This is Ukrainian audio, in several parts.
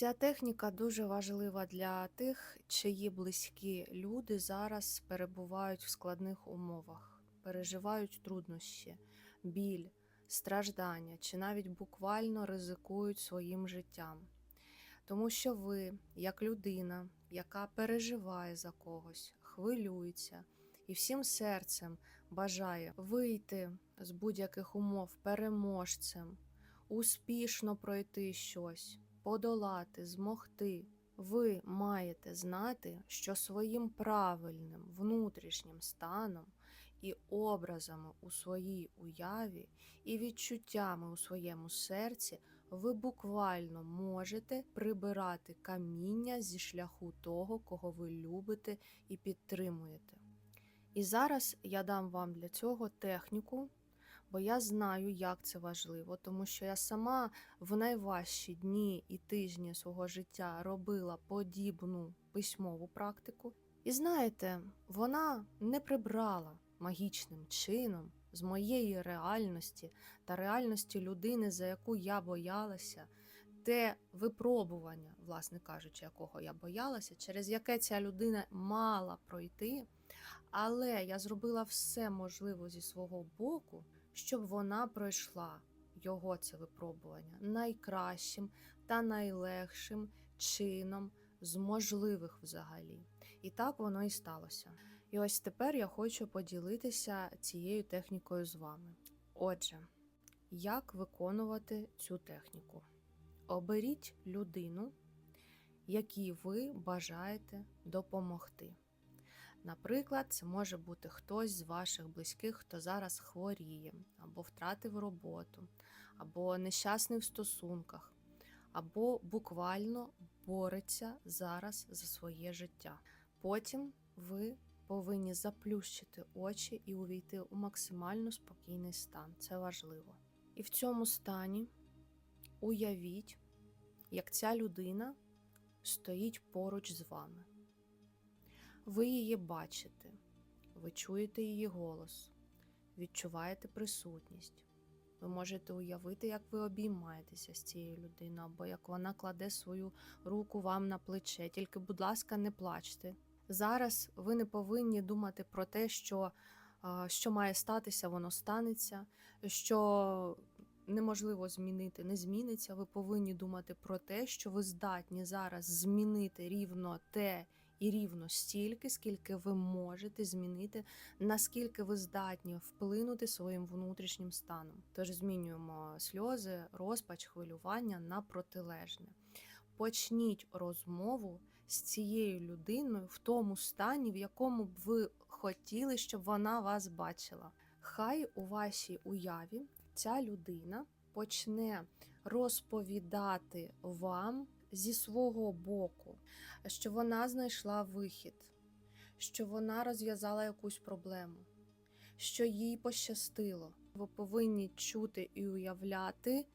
Ця техніка дуже важлива для тих, чиї близькі люди зараз перебувають в складних умовах, переживають труднощі, біль, страждання чи навіть буквально ризикують своїм життям. Тому що ви, як людина, яка переживає за когось, хвилюється і всім серцем бажає вийти з будь-яких умов переможцем, успішно пройти щось, подолати, змогти. Ви маєте знати, що своїм правильним внутрішнім станом і образами у своїй уяві, і відчуттями у своєму серці ви буквально можете прибирати каміння зі шляху того, кого ви любите і підтримуєте. І зараз я дам вам для цього техніку, бо я знаю, як це важливо, тому що я сама в найважчі дні і тижні свого життя робила подібну письмову практику. І знаєте, вона не прибрала магічним чином з моєї реальності та реальності людини, за яку я боялася, те випробування, власне кажучи, якого я боялася, через яке ця людина мала пройти. Але я зробила все можливе зі свого боку, щоб вона пройшла його це випробування найкращим та найлегшим чином з можливих взагалі. І так воно і сталося. І ось тепер я хочу поділитися цією технікою з вами. Отже, як виконувати цю техніку? Оберіть людину, якій ви бажаєте допомогти. Наприклад, це може бути хтось з ваших близьких, хто зараз хворіє, або втратив роботу, або нещасний в стосунках, або буквально бореться зараз за своє життя. Потім ви повинні заплющити очі і увійти у максимально спокійний стан. Це важливо. І в цьому стані уявіть, як ця людина стоїть поруч з вами. Ви її бачите, ви чуєте її голос, відчуваєте присутність. Ви можете уявити, як ви обіймаєтеся з цією людиною, або як вона кладе свою руку вам на плече. Тільки, будь ласка, не плачте. Зараз ви не повинні думати про те, що, що має статися, воно станеться, що неможливо змінити, не зміниться. Ви повинні думати про те, що ви здатні зараз змінити рівно те і рівно стільки, скільки ви можете змінити, наскільки ви здатні вплинути своїм внутрішнім станом. Тож змінюємо сльози, розпач, хвилювання на протилежне. Почніть розмову з цією людиною в тому стані, в якому б ви хотіли, щоб вона вас бачила. Хай у вашій уяві ця людина почне розповідати вам зі свого боку, що вона знайшла вихід, що вона розв'язала якусь проблему, що їй пощастило. Ви повинні чути і уявляти,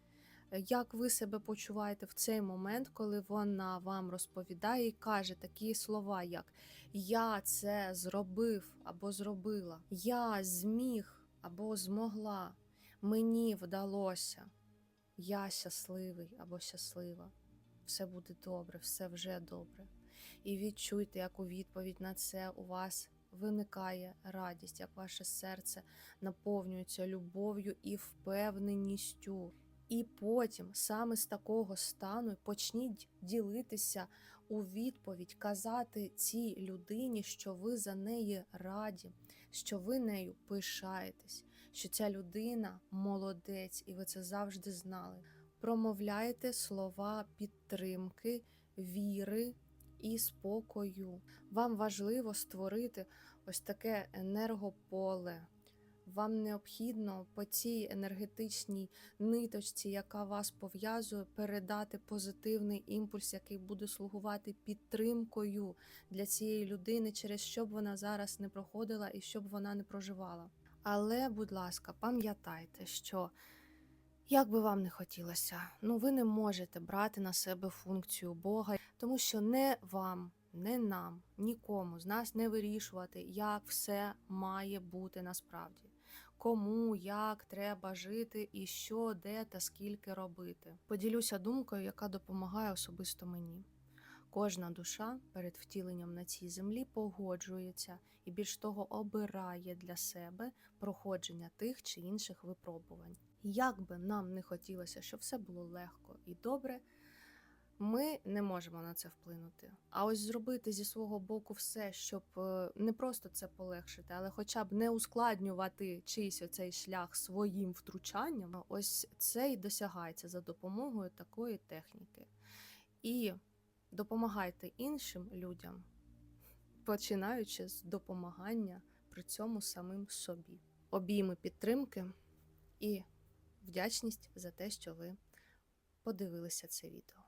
як ви себе почуваєте в цей момент, коли вона вам розповідає і каже такі слова, як Я це зробив або зробила, я зміг або змогла, мені вдалося, я щасливий або щаслива все буде добре, все вже добре. І відчуйте, як у відповідь на це у вас виникає радість, як ваше серце наповнюється любов'ю і впевненістю. І потім саме з такого стану почніть ділитися у відповідь, казати цій людині, що ви за неї раді, що ви нею пишаєтесь, що ця людина молодець, і ви це завжди знали промовляйте слова підтримки, віри і спокою. Вам важливо створити ось таке енергополе. Вам необхідно по цій енергетичній ниточці, яка вас пов'язує, передати позитивний імпульс, який буде слугувати підтримкою для цієї людини, через що б вона зараз не проходила і що б вона не проживала. Але, будь ласка, пам'ятайте, що як би вам не хотілося, ну ви не можете брати на себе функцію Бога, тому що не вам, не нам, нікому з нас не вирішувати, як все має бути насправді. кому, як треба жити і що, де та скільки робити. Поділюся думкою, яка допомагає особисто мені. Кожна душа перед втіленням на цій землі погоджується і більш того обирає для себе проходження тих чи інших випробувань. Як би нам не хотілося, щоб все було легко і добре, ми не можемо на це вплинути. А ось зробити зі свого боку все, щоб е, не просто це полегшити, але хоча б не ускладнювати чийсь оцей шлях своїм втручанням, ось це і досягається за допомогою такої техніки. І допомагайте іншим людям, починаючи з допомагання при цьому самим собі. Обійми підтримки і вдячність за те, що ви подивилися це відео.